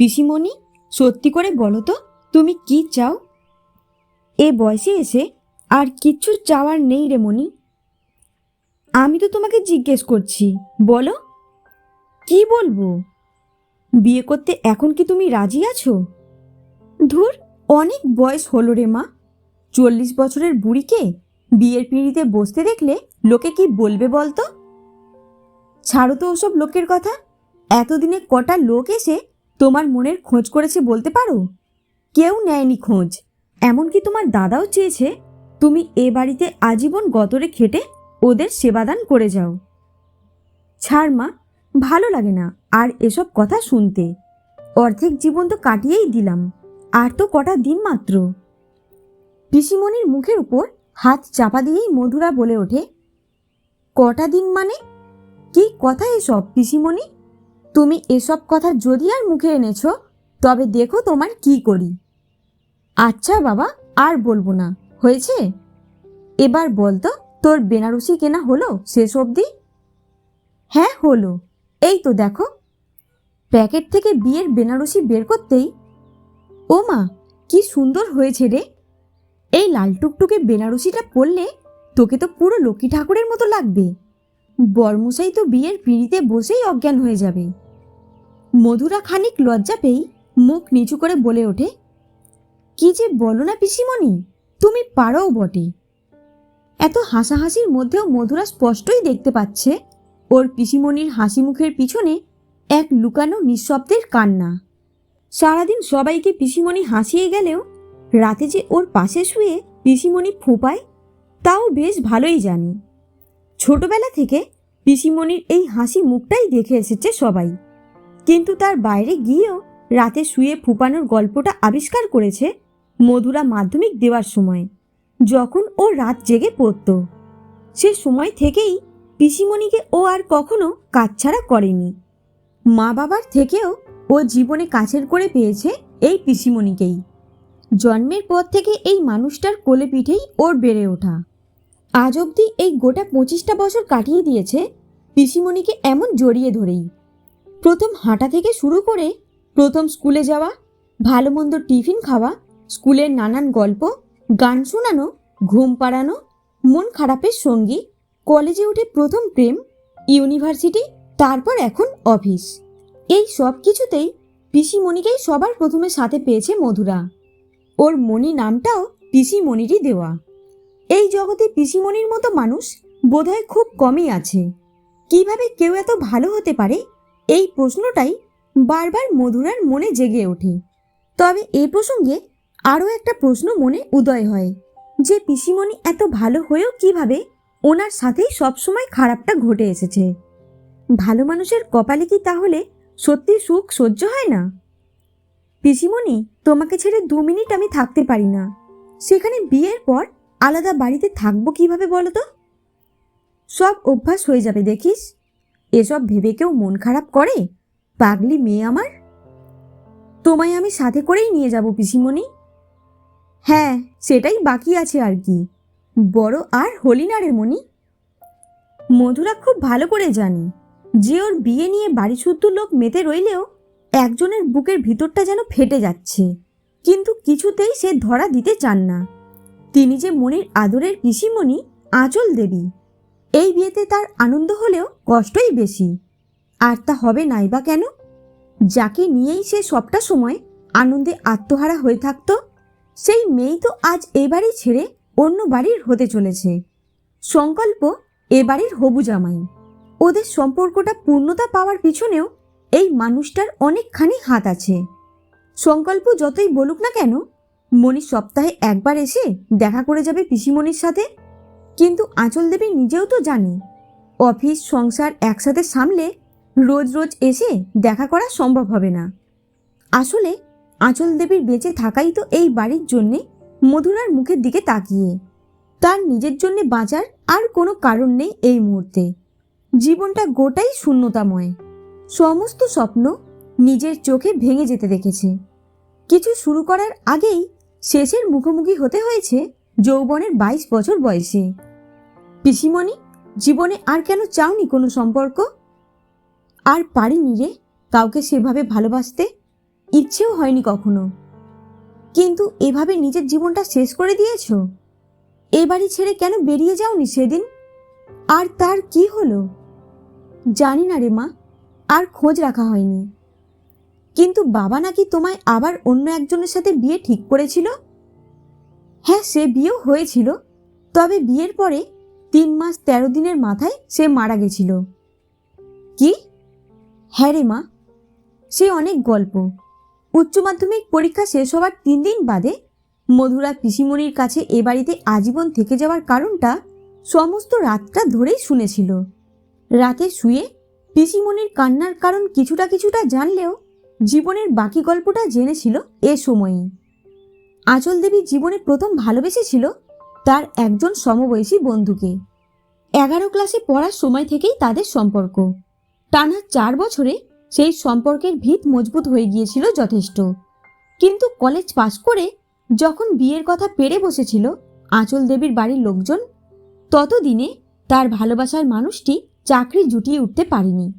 পিসিমণি, সত্যি করে বলো তো, তুমি কি চাও? এ বয়সে এসে আর কিচ্ছু চাওয়ার নেই রে মণি। আমি তো তোমাকে জিজ্ঞেস করছি, বলো। কি বলব? বিয়ে করতে এখন কি তুমি রাজি আছো? ধুর, অনেক বয়স হলো রে মা। চল্লিশ বছরের বুড়িকে বিয়ের পিঁড়িতে বসতে দেখলে লোকে কি বলবে বলতো? ছাড়ো তো ওসব লোকের কথা। এতদিনে কটা লোক এসে তোমার মনের খোঁজ করেছে বলতে পারো? কেউ নেয়নি খোঁজ। এমনকি তোমার দাদাও চেয়েছে, তুমি এ বাড়িতে আজীবন গতরে খেটে ওদের সেবাদান করে যাও। ছাড় মা, ভালো লাগে না আর এসব কথা শুনতে। অর্ধেক জীবন তো কাটিয়েই দিলাম, আর তো কটা দিন মাত্র। পিসিমণির মুখের উপর হাত চাপা দিয়েই মধুরা বলে ওঠে, কটা দিন মানে? কি কথা এসব পিসিমণি? তুমি এসব কথা যদি আর মুখে এনেছ, তবে দেখো তোমার কি করি। আচ্ছা বাবা, আর বলব না। হয়েছে? এবার বলতো, তোর বেনারসি কেনা হলো শেষ অবধি? হ্যাঁ হলো। এই তো দেখো। প্যাকেট থেকে বিয়ের বেনারসি বের করতেই, ও মা, কি সুন্দর হয়েছে রে। এই লাল টুকটুকে বেনারসিটা পরলে তোকে তো পুরো লক্ষ্মী ঠাকুরের মতো লাগবে। বর্মশাই তো বিয়ের পিঁড়িতে বসেই অজ্ঞান হয়ে যাবে। মধুরা খানিক লজ্জা পেয়েই মুখ নিচু করে বলে ওঠে, কি যে বলো না পিসিমণি, তুমি পারোও বটে। এত হাসাহাসির মধ্যেও মধুরা স্পষ্টই দেখতে পাচ্ছে ওর পিসিমণির হাসি মুখের পিছনে এক লুকানো নিঃশব্দের কান্না। সারাদিন সবাইকে পিসিমণি হাসিয়ে গেলেও রাতে যে ওর পাশে শুয়ে পিসিমণি ফোঁপায়, তাও বেশ ভালোই জানি। ছোটবেলা থেকে পিসিমণির এই হাসি মুখটাই দেখে এসেছে সবাই। কিন্তু তার বাইরে গিয়েও রাতে শুয়ে ফুপানোর গল্পটা আবিষ্কার করেছে মধুরা মাধ্যমিক দেওয়ার সময়, যখন ও রাত জেগে পড়ত। সে সময় থেকেই পিসিমণিকে ও আর কখনো কাছছাড়া করেনি। মা বাবার থেকেও ও জীবনে কাছের করে পেয়েছে এই পিসিমণিকেই। জন্মের পর থেকে এই মানুষটার কোলে পিঠেই ওর বেড়ে ওঠা। আজ অবধি এই গোটা পঁচিশটা বছর কাটিয়ে দিয়েছে পিসিমণিকে এমন জড়িয়ে ধরেই। প্রথম হাঁটা থেকে শুরু করে প্রথম স্কুলে যাওয়া ভালো মন্দ টিফিন খাওয়া, স্কুলের নানান গল্প, গান শোনানো, ঘুম পাড়ানো, মন খারাপের সঙ্গী, কলেজে উঠে প্রথম প্রেম, ইউনিভার্সিটি, তারপর এখন অফিস। এই সব কিছুতেই পিসিমণিকেই সবার প্রথমে সাথে পেয়েছে মধুরা। ওর মণি নামটাও পিসিমণিরই দেওয়া। এই জগতে পিসিমণির মতো মানুষ বোধহয় খুব কমই আছে। কীভাবে কেউ এত ভালো হতে পারে এই প্রশ্নটাই বারবার মধুরার মনে জেগে ওঠে। তবে এই প্রসঙ্গে আরও একটা প্রশ্ন মনে উদয় হয়, যে পিসিমণি এত ভালো হয়েও কীভাবে ওনার সাথেই সবসময় খারাপটা ঘটে এসেছে? ভালো মানুষের কপালে কি তাহলে সত্যি সুখ সহ্য হয় না? পিসিমণি, তোমাকে ছেড়ে দু মিনিট আমি থাকতে পারি না। সেখানে বিয়ের পর আলাদা বাড়িতে থাকব কীভাবে বলো তো? সব অভ্যাস হয়ে যাবে দেখিস। এসব ভেবে কেউ মন খারাপ করে? পাগলি মেয়ে আমার। তোমায় আমি সাথে করেই নিয়ে যাব, পিসিমণি। হ্যাঁ সেটাই বাকি আছে আর কি। বড় আর হলি না রে মণি। মধুরা খুব ভালো করে জানি, যে ওর বিয়ে নিয়ে বাড়ি শুদ্ধ লোক মেতে রইলেও একজনের বুকের ভিতরটা যেন ফেটে যাচ্ছে। কিন্তু কিছুতেই সে ধরা দিতে চান না। তিনি যে মনির আদরের পিসিমণি, আঁচল দেবী। এই বিয়েতে তার আনন্দ হলেও কষ্টই বেশি। আর তা হবে নাই বা কেন? যাকে নিয়েই সে সবটা সময় আনন্দে আত্মহারা হয়ে থাকতো, সেই মেয়েই তো আজ এ বাড়ি ছেড়ে অন্য বাড়ির হতে চলেছে। সংকল্প এ বাড়ির হবু জামাই। ওদের সম্পর্কটা পূর্ণতা পাওয়ার পিছনেও এই মানুষটার অনেকখানি হাত আছে। সংকল্প যতই বলুক না কেন, মণি সপ্তাহে একবার এসে দেখা করে যাবে পিসিমণির সাথে। কিন্তু আঁচল দেবী নিজেও তো জানে। অফিস, সংসার একসাথে সামলে রোজ রোজ এসে দেখা করা সম্ভব হবে না। আসলে আঁচল দেবীর বেঁচে থাকাই তো এই বাড়ির জন্যে মধুরার মুখের দিকে তাকিয়ে। তার নিজের জন্যে বাঁচার আর কোনো কারণ নেই এই মুহূর্তে। জীবনটা গোটাই শূন্যতাময়। সমস্ত স্বপ্ন নিজের চোখে ভেঙে যেতে দেখেছে। কিছু শুরু করার আগেই শেষের মুখোমুখি হতে হয়েছে যৌবনের বাইশ বছর বয়সে। পিসিমণি, জীবনে আর কেন চাওনি কোনো সম্পর্ক? আর পারিনি রে কাউকে সেভাবে ভালোবাসতে? ইচ্ছেও হয়নি কখনো। কিন্তু এভাবে নিজের জীবনটা শেষ করে দিয়েছ? এ বাড়ি ছেড়ে কেন বেরিয়ে যাওনি সেদিন? আর তার কি হলো? জানি না রে মা, আর খোঁজ রাখা হয়নি। কিন্তু বাবা নাকি তোমায় আবার অন্য একজনের সাথে বিয়ে ঠিক করেছিল? হ্যাঁ সে বিয়েও হয়েছিল। তবে বিয়ের পরে তিন মাস তেরো দিনের মাথায় সে মারা গেছিল। কি? হ্যাঁ রে মা, সে অনেক গল্প। উচ্চ মাধ্যমিক পরীক্ষা শেষ হওয়ার তিন দিন বাদে মধুরা পিসিমণির কাছে এ বাড়িতে আজীবন থেকে যাওয়ার কারণটা সমস্ত রাতটা ধরেই শুনেছিল। রাতে শুয়ে পিসিমণির কান্নার কারণ কিছুটা কিছুটা জানলেও জীবনের বাকি গল্পটা জেনেছিল এ সময়েই। আচল দেবী জীবনে প্রথম ভালোবেসেছিল তার একজন সমবয়সী বন্ধুকে। এগারো ক্লাসে পড়ার সময় থেকেই তাদের সম্পর্ক। টানা চার বছরে সেই সম্পর্কের ভিত মজবুত হয়ে গিয়েছিল যথেষ্ট। কিন্তু কলেজ পাশ করে যখন বিয়ের কথা পেরে বসেছিল আঁচল দেবীর বাড়ির লোকজন, ততদিনে তার ভালোবাসার মানুষটি চাকরি জুটিয়ে উঠতে পারেনি।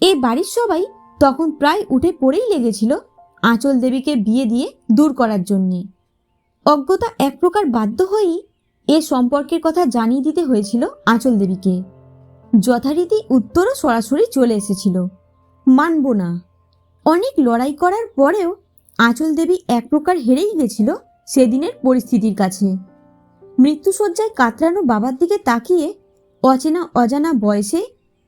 এ বাড়ির সবাই তখন প্রায় উঠে পড়েই লেগেছিল আঁচল দেবীকে বিয়ে দিয়ে দূর করার জন্যে। অজ্ঞতা এক প্রকার বাধ্য হয়েই এ সম্পর্কের কথা জানিয়ে দিতে হয়েছিল আঁচল দেবীকে। যথারীতি উত্তরও সরাসরি চলে এসেছিল। মানব না। অনেক লড়াই করার পরেও আঁচল দেবী এক প্রকার হেরেই গেছিল সেদিনের পরিস্থিতির কাছে। মৃত্যুসজ্জায় কাতরানো বাবার দিকে তাকিয়ে অচেনা অজানা বয়সে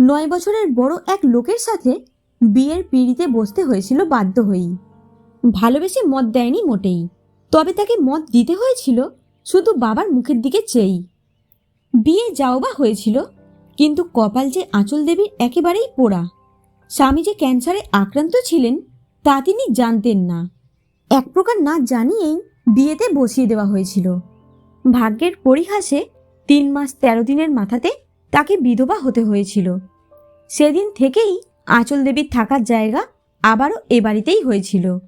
নয় বছরের বড় এক লোকের সাথে বিয়ের পিড়িতে বসতে হয়েছিল বাধ্য হয়েই। ভালোবেসে মদ দেয়নি মোটেই। তবে তাকে মদ দিতে হয়েছিল, শুধু বাবার মুখের দিকে চেয়েই। বিয়ে যাও বা হয়েছিল, কিন্তু কপাল যে আঁচল দেবীর একেবারেই পোড়া। স্বামী যে ক্যান্সারে আক্রান্ত ছিলেন, তা তিনি জানতেন না। এক প্রকার না জানিয়েই বিয়েতে বসিয়ে দেওয়া হয়েছিল। ভাগ্যের পরিহাসে তিন মাস তেরো দিনের মাথাতে তাকে বিধবা হতে হয়েছিল। সেদিন থেকেই আঁচল দেবীর থাকার জায়গা আবারও এ বাড়িতেই হয়েছিল।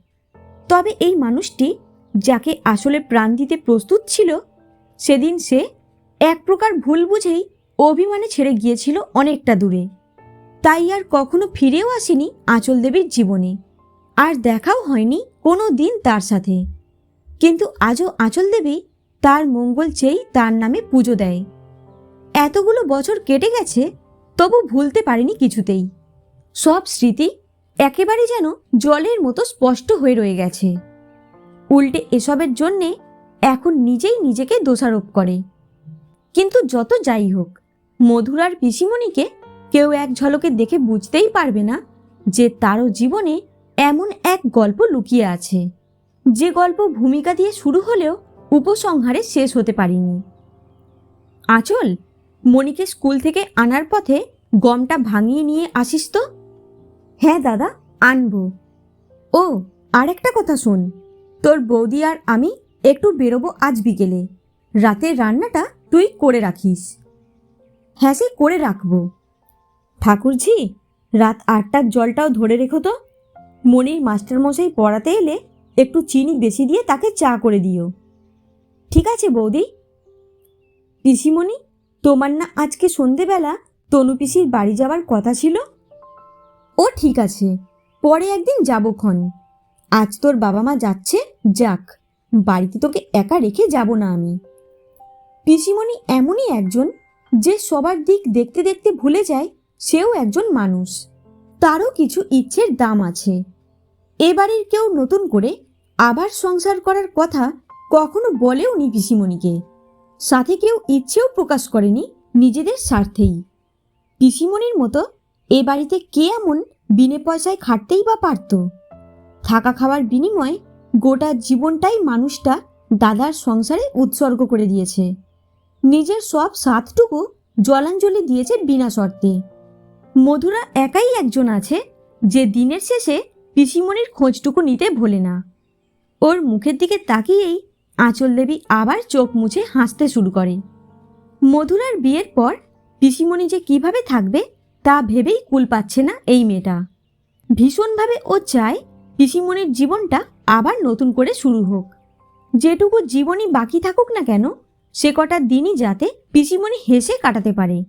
তবে এই মানুষটি যাকে আসলে প্রাণ দিতে প্রস্তুত ছিল, সেদিন সে এক প্রকার ভুল বুঝেই অভিমানে ছেড়ে গিয়েছিল অনেকটা দূরে। তাই আর কখনো ফিরেও আসেনি আঁচল দেবীর জীবনে। আর দেখাও হয়নি কোনো দিন তার সাথে। কিন্তু আজও আঁচল দেবী তার মঙ্গল চেয়েই তার নামে পুজো দেয়। এতগুলো বছর কেটে গেছে, তবু ভুলতে পারেনি কিছুতেই। সব স্মৃতি একেবারে যেন জলের মতো স্পষ্ট হয়ে রয়ে গেছে। উল্টে এসবের জন্যে এখন নিজেই নিজেকে দোষারোপ করে। কিন্তু যত যাই হোক মধুরার পিসিমণিকে কেউ এক ঝলকে দেখে বুঝতেই পারবে না যে তারও জীবনে এমন এক গল্প লুকিয়ে আছে। যে গল্প ভূমিকা দিয়ে শুরু হলেও উপসংহারে শেষ হতে পারিনি। আচল, মণিকে স্কুল থেকে আনার পথে গমটা ভাঙিয়ে নিয়ে আসিস তো? হ্যাঁ দাদা, আনব। ও আর একটা কথা শোন। তোর বৌদি আর আমি একটু বেরোবো আজ বিকেলে। রাতের রান্নাটা তুই করে রাখিস। হ্যাঁ সে করে রাখব। ঠাকুরঝি, রাত আটটার জলটাও ধরে রেখো তো। মনির মাস্টারমশাই পড়াতে এলে একটু চিনি বেশি দিয়ে তাকে চা করে দিও। ঠিক আছে বৌদি। পিসিমণি, তোমার না আজকে সন্ধেবেলা তনু পিসির বাড়ি যাওয়ার কথা ছিল? ঠিক আছে, পরে একদিন যাব ক্ষণ। আজ তোর বাবা মা যাচ্ছে, যাক, বাড়িতে তোকে একা রেখে যাব না আমি। পিসিমণি এমনই একজন, যে সবার দিক দেখতে দেখতে ভুলে যায়, সেও একজন মানুষ। তারও কিছু ইচ্ছের দাম আছে। এবারের কেউ নতুন করে আবার সংসার করার কথা কখনো বলেও নি পিসিমণিকে। সাথে কেউ ইচ্ছেও প্রকাশ করেনি নিজেদের স্বার্থেই। পিসিমণির মতো এ বাড়িতে কে এমন বিনে পয়সায় খাটতেই বা পারত। থাকা খাওয়ার বিনিময়ে গোটা জীবনটাই মানুষটা দাদার সংসারে উৎসর্গ করে দিয়েছে। নিজের সব সাতটুকু জলাঞ্জলি দিয়েছে বিনা শর্তে। মধুরা একাই একজন আছে যে দিনের শেষে পিসিমণির খোঁজটুকু নিতে ভোলে না। ওর মুখের দিকে তাকিয়েই আঁচল দেবী আবার চোখ মুছে হাসতে শুরু করে। মধুরার বিয়ের পর পিসিমণি যে কীভাবে থাকবে তা ভেবেই কুল পাচ্ছে না এই মেয়েটা। ভীষণভাবে ও চায় পিসিমণির জীবনটা আবার নতুন করে শুরু হোক। যেটুকু জীবনই বাকি থাকুক না কেন, সে কটা দিনই যাতে পিসিমণি হেসে কাটাতে পারে।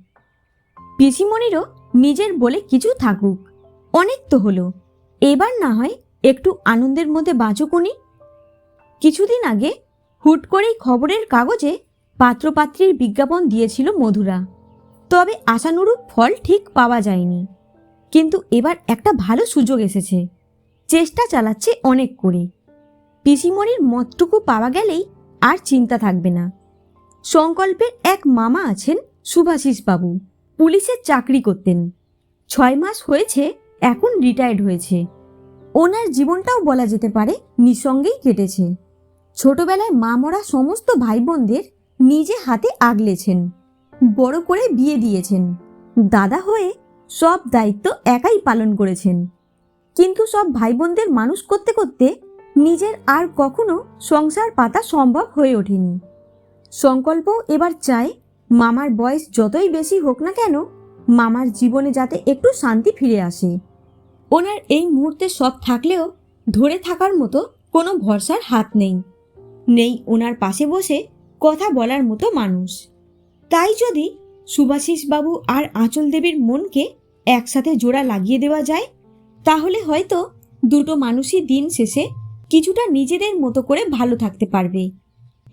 পিসিমণিরও নিজের বলে কিছু থাকুক। অনেক তো হলো। এবার না হয় একটু আনন্দের মধ্যে বাঁচকুনি কিছুদিন আগে হুট করেই খবরের কাগজে পাত্রপাত্রীর বিজ্ঞাপন দিয়েছিল মধুরা। তবে আশানুরূপ ফল ঠিক পাওয়া যায়নি। কিন্তু এবার একটা ভালো সুযোগ এসেছে। চেষ্টা চালাচ্ছে অনেক করে। পিসিমণির মতটুকু পাওয়া গেলেই আর চিন্তা থাকবে না। সংকল্পের এক মামা আছেন সুভাষিস বাবু পুলিশের চাকরি করতেন। ছয় মাস হয়েছে, এখন রিটায়ার্ড হয়েছে। ওনার জীবনটাও বলা যেতে পারে নিঃসঙ্গেই কেটেছে। ছোটবেলায় মা মরা সমস্ত ভাই বোনদের নিজে হাতে আগলেছেন। বড় করে বিয়ে দিয়েছেন। দাদা হয়ে সব দায়িত্ব একাই পালন করেছেন। কিন্তু সব ভাই বোনদের মানুষ করতে করতে নিজের আর কখনো সংসার পাতা সম্ভব হয়ে ওঠেনি। সংকল্প এবার চায়, মামার বয়স যতই বেশি হোক না কেন, মামার জীবনে যাতে একটু শান্তি ফিরে আসে। ওনার এই মুহূর্তে সব থাকলেও ধরে থাকার মতো কোনো ভরসার হাত নেই। নেই ওনার পাশে বসে কথা বলার মতো মানুষ। তাই যদি সুভাষিস বাবু আর আঁচল দেবীর মনকে একসাথে জোড়া লাগিয়ে দেওয়া যায়, তাহলে হয়তো দুটো মানুষই দিন শেষে কিছুটা নিজেদের মতো করে ভালো থাকতে পারবে।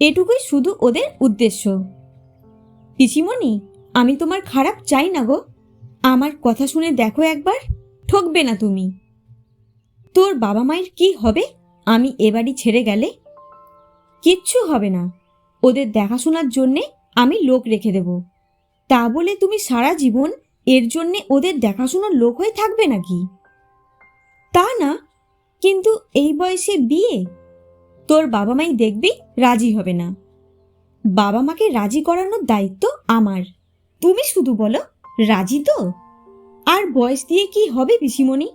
এটুকুই শুধু ওদের উদ্দেশ্য। পিসিমণি, আমি তোমার খারাপ চাই না গো। আমার কথা শুনে দেখো একবার, ঠকবে না তুমি। তোর বাবা মায়ের কি হবে? আমি এবারই ছেড়ে গেলে? কিচ্ছু হবে না। ওদের দেখাশোনার জন্যে আমি লোক রেখে দেব। তা বলে তুমি সারা জীবন এর জন্যে ওদের দেখাশোনার লোক হয়ে থাকবে নাকি? তা না, কিন্তু এই বয়সে বিয়ে? তোর বাবা মাই দেখবি রাজি হবে না। বাবা মাকে রাজি করানোর দায়িত্ব আমার। তুমি শুধু বলো, রাজি তো? আর বয়স দিয়ে কি হবে পিসিমণি?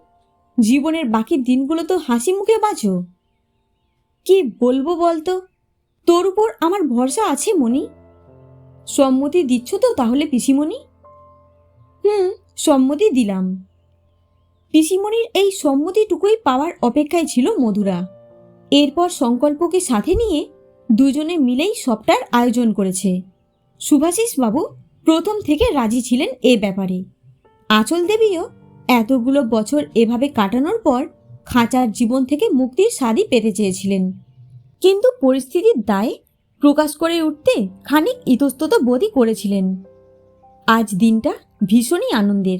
জীবনের বাকি দিনগুলো তো হাসি মুখে বাঁচো। কি বলব বলতো? তোর উপর আমার ভরসা আছে মনি সম্মতি দিচ্ছ তো তাহলে, পিসিমণি? হুম, সম্মতি দিলাম। পিসিমণির এই সম্মতিটুকুই পাওয়ার অপেক্ষায় ছিল মধুরা। এরপর সংকল্পকে সাথে নিয়ে দুজনে মিলেই সবটার আয়োজন করেছে। সুভাষিস বাবু প্রথম থেকে রাজি ছিলেন এ ব্যাপারে। আঁচল দেবীও এতগুলো বছর এভাবে কাটানোর পর খাঁচার জীবন থেকে মুক্তির স্বাদই পেতে চেয়েছিলেন। কিন্তু পরিস্থিতির দায়ে প্রকাশ করে উঠতে খানিক ইতস্তত বোধই করেছিলেন। আজ দিনটা ভীষণই আনন্দের।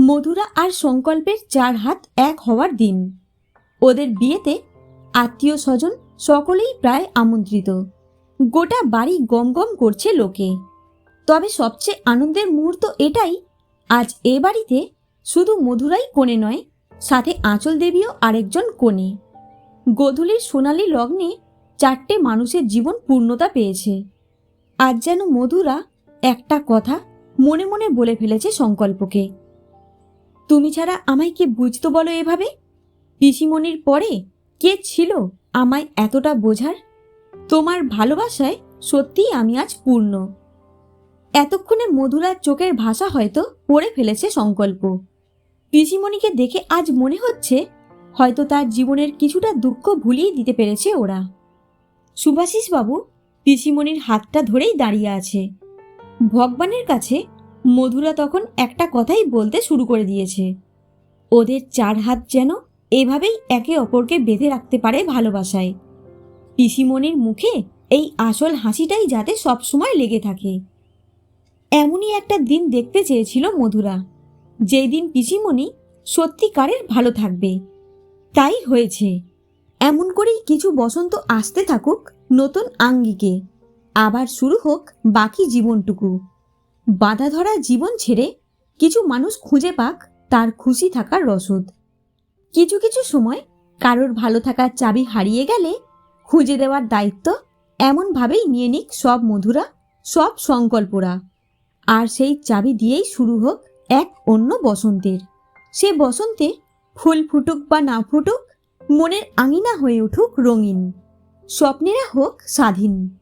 মধুরা আর সংকল্পের চার হাত এক হওয়ার দিন। ওদের বিয়েতে আত্মীয় স্বজন সকলেই প্রায় আমন্ত্রিত। গোটা বাড়ি গম গম করছে লোকে। তবে সবচেয়ে আনন্দের মুহূর্ত এটাই, আজ এ বাড়িতে শুধু মধুরাই কোণে নয়, সাথে আঁচল দেবীও আরেকজন কোণে গোধূলির সোনালি লগ্নে চারটে মানুষের জীবন পূর্ণতা পেয়েছে। আজ যেন মধুরা একটা কথা মনে মনে বলে ফেলেছে সংকল্পকে। তুমি ছাড়া আমায় কে বুঝতো বলো এভাবে? পিসিমণির পরে কে ছিল আমায় এতটা বোঝার? তোমার ভালোবাসায় সত্যিই আমি আজ পূর্ণ। এতক্ষণে মধুরার চোখের ভাষা হয়তো পড়ে ফেলেছে সংকল্প। পিসিমণিকে দেখে আজ মনে হচ্ছে হয়তো তার জীবনের কিছুটা দুঃখ ভুলিয়ে দিতে পেরেছে ওরা। সুভাষিস বাবু পিসিমণির হাতটা ধরেই দাঁড়িয়ে আছে। ভগবানের কাছে মধুরা তখন একটা কথাই বলতে শুরু করে দিয়েছে। ওদের চার হাত যেন এভাবেই একে অপরকে বেঁধে রাখতে পারে ভালোবাসায়। পিসিমণির মুখে এই আসল হাসিটাই যাতে সবসময় লেগে থাকে। এমনই একটা দিন দেখতে চেয়েছিল মধুরা, যেই দিন পিসিমণি সত্যিকারের ভালো থাকবে। তাই হয়েছে। এমন করেই কিছু বসন্ত আসতে থাকুক নতুন আঙ্গিকে। আবার শুরু হোক বাকি জীবনটুকু। বাধা ধরা জীবন ছেড়ে কিছু মানুষ খুঁজে পাক তার খুশি থাকার রসদ। কিছু কিছু সময় কারোর ভালো থাকার চাবি হারিয়ে গেলে খুঁজে দেওয়ার দায়িত্ব এমনভাবেই নিয়ে নিক সব মধুরা, সব সংকল্পরা। আর সেই চাবি দিয়েই শুরু হোক এক অন্য বসন্তের। সে বসন্তে ফুল ফুটুক বা না ফুটুক মনের আঙিনা হয়ে উঠুক রঙিন। স্বপ্নেরা হোক স্বাধীন।